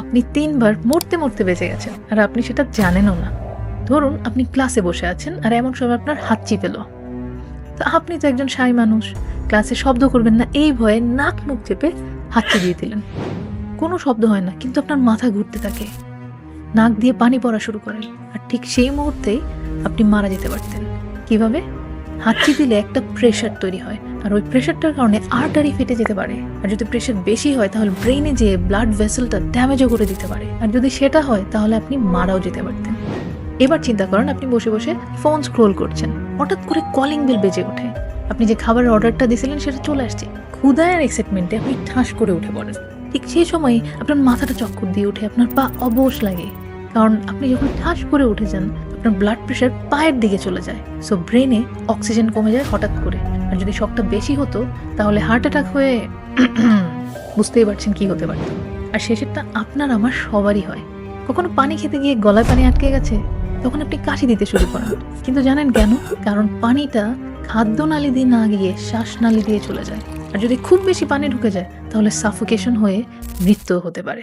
আপনি তিনবার মরতে মরতে বেঁচে গেছেন, আর আপনি সেটা জানেনও না। ধরুন আপনি ক্লাসে বসে আছেন, আর এমন সময় আপনার হাত চিপেলো তা আপনি তো একজন সাই মানুষ, ক্লাসে শব্দ করবেন না, এই ভয়ে নাক মুখ চেপে হাত চিবিয়ে দিলেন। কোনো শব্দ হয় না, কিন্তু আপনার মাথা ঘুরতে থাকে। নাক দিয়ে পানি পড়া শুরু করেন, আর ঠিক সেই মুহূর্তেই আপনি মারা যেতে পারতেন। কীভাবে? হাঁচি দিলে একটা প্রেশার তৈরি হয়। আর ওই প্রেশারটার কারণে আর্টারি ফেটে যেতে পারে। আর যদি প্রেশার বেশি হয়, তাহলে ব্রেনে যেয়ে ব্লাড ভেসেলটা ড্যামেজও করে দিতে পারে। আর যদি সেটা হয়, তাহলে আপনি মারাও যেতে পারতেন। এবার চিন্তা করেন, আপনি বসে বসে ফোন স্ক্রোল করছেন। হঠাৎ করে কলিং বেল বেজে ওঠে। আপনি যে খাবারের অর্ডারটা দিয়েছিলেন সেটা চলে আসছে। ক্ষুদায় এক্সাইটমেন্টে আপনি ঠাস করে উঠে পড়েন। ঠিক সেই সময় আপনার মাথাটা চক্কর দিয়ে উঠে আপনার পা অবশ লাগে। কারণ আপনি যখন ঠাস করে উঠে যান আপনার ব্লাড প্রেশার পায়ের দিকে চলে যায়। সো ব্রেনে অক্সিজেন কমে যায় হঠাৎ করে। আর যদি শকটা বেশি হতো, তাহলে হার্ট অ্যাটাক হয়ে বুঝতেই পারছেন কি হতে পারত আর শেষেরটা আপনার আমার সবারই হয়। কখনো পানি খেতে গিয়ে গলায় পানি আটকে গেছে, তখন আপনি কাশি দিতে শুরু করেন। কিন্তু জানেন কেন? কারণ পানিটা খাদ্য নালী দিয়ে না গিয়ে শ্বাসনালী দিয়ে চলে যায়। আর যদি খুব বেশি পানি ঢুকে যায়, তাহলে সাফোকেশন হয়ে মৃত্যু হতে পারে।